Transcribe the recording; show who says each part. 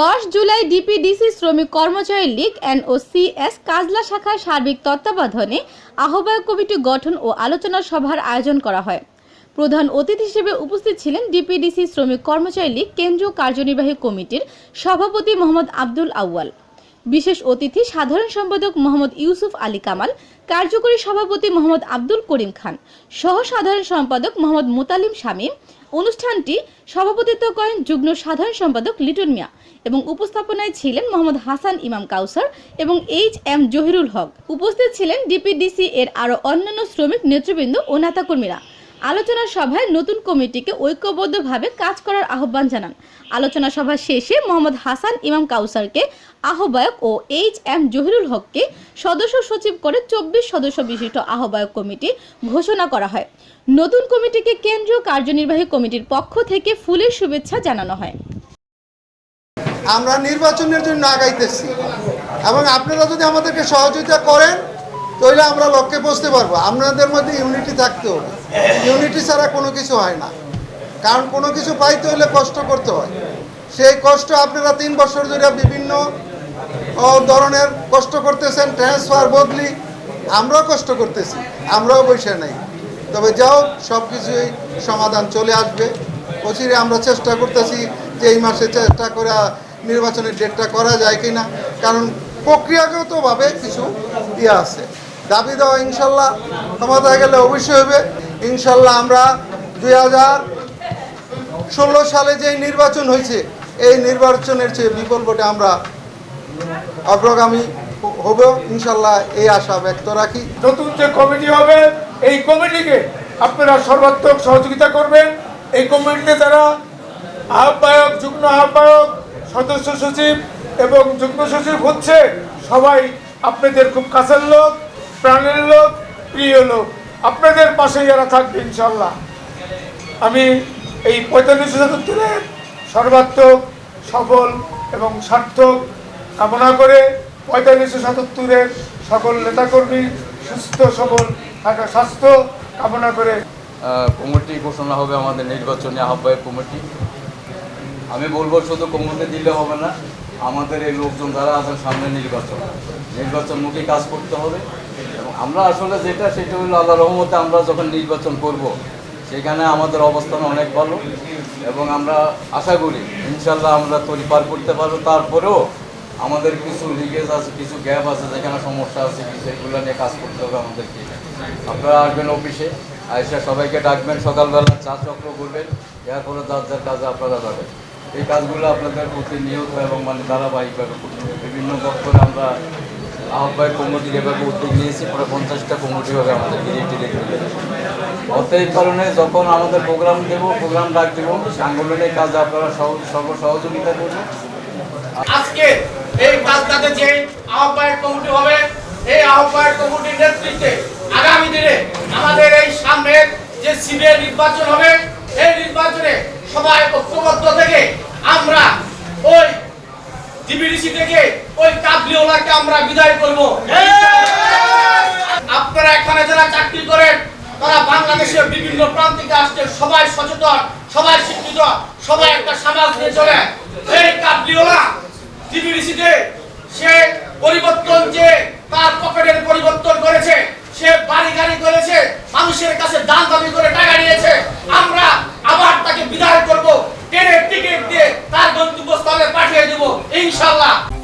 Speaker 1: দশ জুলাই ডিপিডিসি শ্রমিক কর্মচারী লীগ এনওসিএস কাজলা শাখার সার্বিক তত্ত্বাবধানে আহ্বায়ক কমিটি গঠন ও আলোচনা সভার আয়োজন করা হয়। প্রধান অতিথি হিসেবে উপস্থিত ছিলেন ডিপিডিসি শ্রমিক কর্মচারী লীগ কেন্দ্রীয় কার্যনির্বাহী কমিটির সভাপতি মোহাম্মদ আব্দুল আউয়াল। বিশেষ অতিথি সাধারণ সম্পাদক মোহাম্মদ ইউসুফ আলী কামাল, কার্যকরী সভাপতি মোহাম্মদ আব্দুল করিম খান, সহ সাধারণ সম্পাদক মোহাম্মদ মোতালিম শামীম, অনুষ্ঠানটি সভাপতিত্ব করেন যুগ্ম সাধারণ সম্পাদক লিটন মিয়া এবং উপস্থাপনায় ছিলেন মোহাম্মদ হাসান ইমাম কাউসার এবং এইচ এম জহিরুল হক। উপস্থিত ছিলেন ডিপিডিসি এর আরও অন্যান্য শ্রমিক নেতৃবৃন্দ ও নেতাকর্মীরা। আলোচনা সভায় নতুন কমিটিকে ঐক্যবদ্ধভাবে কাজ করার আহ্বান জানান। আলোচনা সভা শেষে মোহাম্মদ হাসান, ইমাম কাউসারকে আহ্বায়ক ও এইচ এম জহিরুল হককে সদস্য সচিব করে চব্বিশ সদস্য বিশিষ্ট আহ্বায়ক কমিটি ঘোষণা করা হয়। নতুন কমিটিকে কেন্দ্রীয় কার্যনির্বাহী কমিটির পক্ষ থেকে ফুলের শুভেচ্ছা জানানো হয়।
Speaker 2: আমরা নির্বাচনের জন্য আগাইতেছি এবং আপনারা যদি আমাদেরকে সহযোগিতা করেন, তাহলে আমরা লক্ষ্যে পৌঁছতে পারব। আপনাদের মধ্যে ইউনিটি থাকতে হবে। ইউনিটি ছাড়া কোনো কিছু হয় না। কারণ কোনো কিছু পাইতে হলে কষ্ট করতে হয়। সেই কষ্ট আপনারা তিন বছর ধরে বিভিন্ন ধরনের কষ্ট করতেছেন ট্রান্সফার বদলি, আমরাও কষ্ট করতেছি, আমরাও বসে নাই। তবে যাও সব কিছুই সমাধান চলে আসবে। অচিরে আমরা চেষ্টা করতেছি যে এই মাসে চেষ্টা করে নির্বাচনের ডেটটা করা যায় কিনা। কারণ প্রক্রিয়াগতভাবে কিছু ইয়ে আছে। দাবি দেওয়া ইনশাল্লাহ ক্ষমতায় গেলে অবশ্যই হবে। ইনশাল্লাহ আমরা দুই হাজার ষোলো সালে যে নির্বাচন হয়েছে, এই নির্বাচনের চেয়ে বিপুল ভোটে আমরা অগ্রগামী হব, ইনশাল্লাহ এই আশা ব্যক্ত রাখি।
Speaker 3: নতুন যে কমিটি হবে, এই কমিটিকে আপনারা সর্বাত্মক সহযোগিতা করবেন। এই কমিটিতে তারা আহ্বায়ক, যুগ্ম আহ্বায়ক, সদস্য সচিব এবং যুগ্ম সচিব হচ্ছে, সবাই আপনাদের খুব কাছের লোক, প্রাণের লোক, প্রিয় লোক। আপনাদের পাশে যারা থাকবে, ইনশাল্লাহ। আমি এই পঁয়তাল্লিশ সাতাত্তরের সর্বাত্মক, সফল এবং সার্থক কামনা করে পঁয়তাল্লিশশো সাতাত্তরের সকল নেতাকর্মী সুস্থ, সবল থাকা স্বাস্থ্য কামনা করে।
Speaker 4: কমিটি ঘোষণা হবে আমাদের নির্বাচনী আহ্বায়ক কমিটি। আমি বলব শুধু কমিটি দিলে হবে না আমাদের এই লোকজন যারা আছেন সামনে নির্বাচন নির্বাচনমুখী কাজ করতে হবে। এবং আমরা আসলে যেটা, সেটা হলো আল্লাহ রহমতে আমরা যখন নির্বাচন করব, সেখানে আমাদের অবস্থান অনেক ভালো। এবং আমরা আশা করি ইনশাল্লাহ আমরা তৈরি পার করতে পারব। তারপরেও আমাদের কিছু লিকেজ আছে, কিছু গ্যাপ আছে, যেখানে সমস্যা আছে কিছু এগুলো নিয়ে কাজ করতে হবে আমাদেরকে। আপনারা আসবেন অফিসে আইসা সবাইকে ডাকবেন, সকালবেলা চা চক্র করবেন, এরপরে যার যার কাজে আপনারা যাবেন। এই কাজগুলো আপনাদের প্রতিনিয়ত এবং মানে ধারাবাহিকভাবে করতে। বিভিন্ন দপ্তরে আমরা আহ্বায়ক কমিটি এভাবে উদ্যোগ নিয়েছি প্রায় পঞ্চাশটা কমিটি হবে আমাদের ডিরেক্টরি অতএব কারণে যখন আমাদের প্রোগ্রাম দেব, প্রোগ্রাম ডাক দেবো সাংগঠনিক কাজে আপনারা সর্ব সহযোগিতা করবেন
Speaker 5: আজকে এই কাজটাতে যে আহ্বায়ক কমিটি হবে, এই আহ্বায়ক কমিটির নেতৃত্বে আগামী দিনে আমাদের এই সামনের যে সিবিআই নির্বাচন হবে এই নির্বাচনে সবাই ঐক্যবদ্ধ থেকে আমরা ওই ডিবিডিসি থেকে ওই কাবলিওয়ালাকে আমরা বিদায় করব। আপনারা এখানে যারা চাকরি করেন, তারা বাংলাদেশের বিভিন্ন প্রান্ত থেকে আসছে। সবাই সচেতন, সবাই শিক্ষিত, সবাই একটা সমাজ নিয়ে চলে। এই কাবলিওয়ালা ডিবিডিসিতে সে পরিবর্তন যে তার পকেটের পরিবর্তন করেছে, সে বাড়ি গাড়ি করেছে, মানুষের কাছে দান দাবি করে টাকা নিয়েছে আমরা আবার তাকে বিদায় করব ট্রেনের টিকিট দিয়ে তার গন্তব্যস্থলে পাঠিয়ে দেব ইনশাল্লাহ